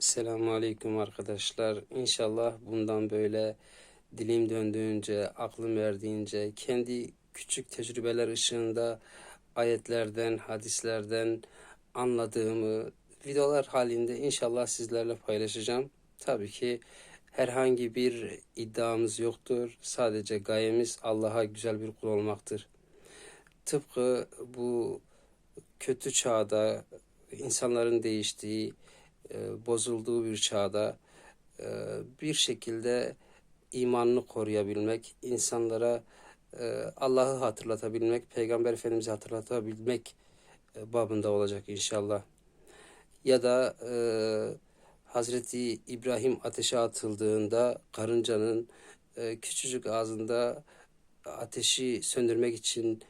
Selamun Aleyküm arkadaşlar. İnşallah bundan böyle dilim döndüğünce, aklım erdiğince, kendi küçük tecrübeler ışığında ayetlerden, hadislerden anladığımı videolar halinde inşallah sizlerle paylaşacağım. Tabii ki herhangi bir iddiamız yoktur. Sadece gayemiz Allah'a güzel bir kul olmaktır. Tıpkı bu kötü çağda insanların değiştiği, e, bozulduğu bir çağda e, bir şekilde imanını koruyabilmek, insanlara e, Allah'ı hatırlatabilmek, Peygamber Efendimiz'i hatırlatabilmek babında olacak inşallah. Ya da Hazreti İbrahim ateşe atıldığında karıncanın küçücük ağzında ateşi söndürmek için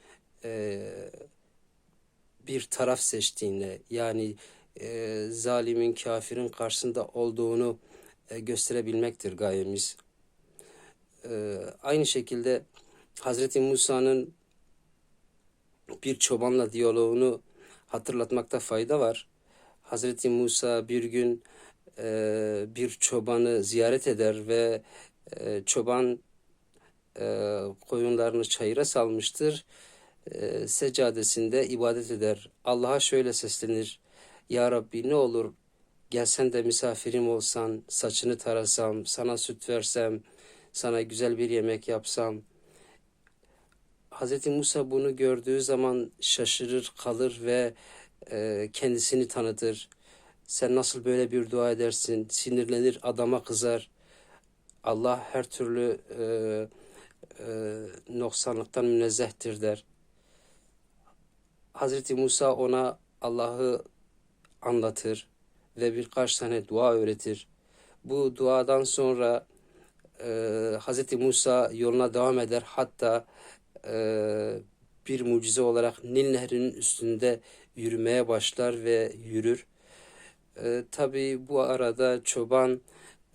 bir taraf seçtiğine yani e, zalimin, kafirin karşısında olduğunu e, gösterebilmektir gayemiz. E, aynı şekilde Hazreti Musa'nın bir çobanla diyaloğunu hatırlatmakta fayda var. Hazreti Musa bir gün e, bir çobanı ziyaret eder ve e, çoban e, koyunlarını çayıra salmıştır. E, seccadesinde ibadet eder. Allah'a şöyle seslenir. Ya Rabbi ne olur gelsen de misafirim olsan, saçını tarasam, sana süt versem, sana güzel bir yemek yapsam. Hz. Musa bunu gördüğü zaman şaşırır, kalır ve e, kendisini tanıtır. Sen nasıl böyle bir dua edersin? Sinirlenir, adama kızar. Allah her türlü e, e, noksanlıktan münezzehtir der. Hazreti Musa ona Allah'ı anlatır ve birkaç tane dua öğretir. Bu duadan sonra e, Hz. Musa yoluna devam eder. Hatta e, bir mucize olarak Nil Nehri'nin üstünde yürümeye başlar ve yürür. E, Tabi bu arada çoban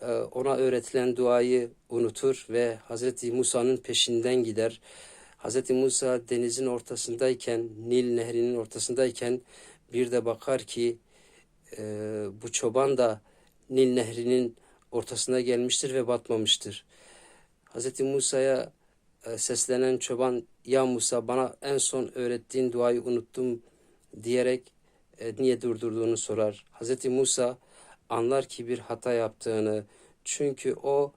e, ona öğretilen duayı unutur ve Hz. Musa'nın peşinden gider. Hz. Musa denizin ortasındayken, Nil Nehri'nin ortasındayken bir de bakar ki e, bu çoban da Nil Nehri'nin ortasına gelmiştir ve batmamıştır. Hz. Musa'ya e, seslenen çoban, ya Musa bana en son öğrettiğin duayı unuttum diyerek e, niye durdurduğunu sorar. Hz. Musa anlar ki bir hata yaptığını, çünkü o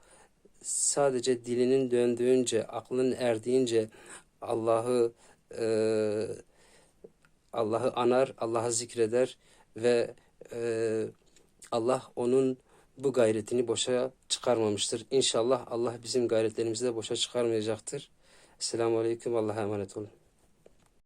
sadece dilinin döndüğünce, aklının erdiğince Allah'ı e, Allah'ı anar, Allah'ı zikreder ve e, Allah onun bu gayretini boşa çıkarmamıştır. İnşallah Allah bizim gayretlerimizi de boşa çıkarmayacaktır. Esselamu Aleyküm. Allah'a emanet olun.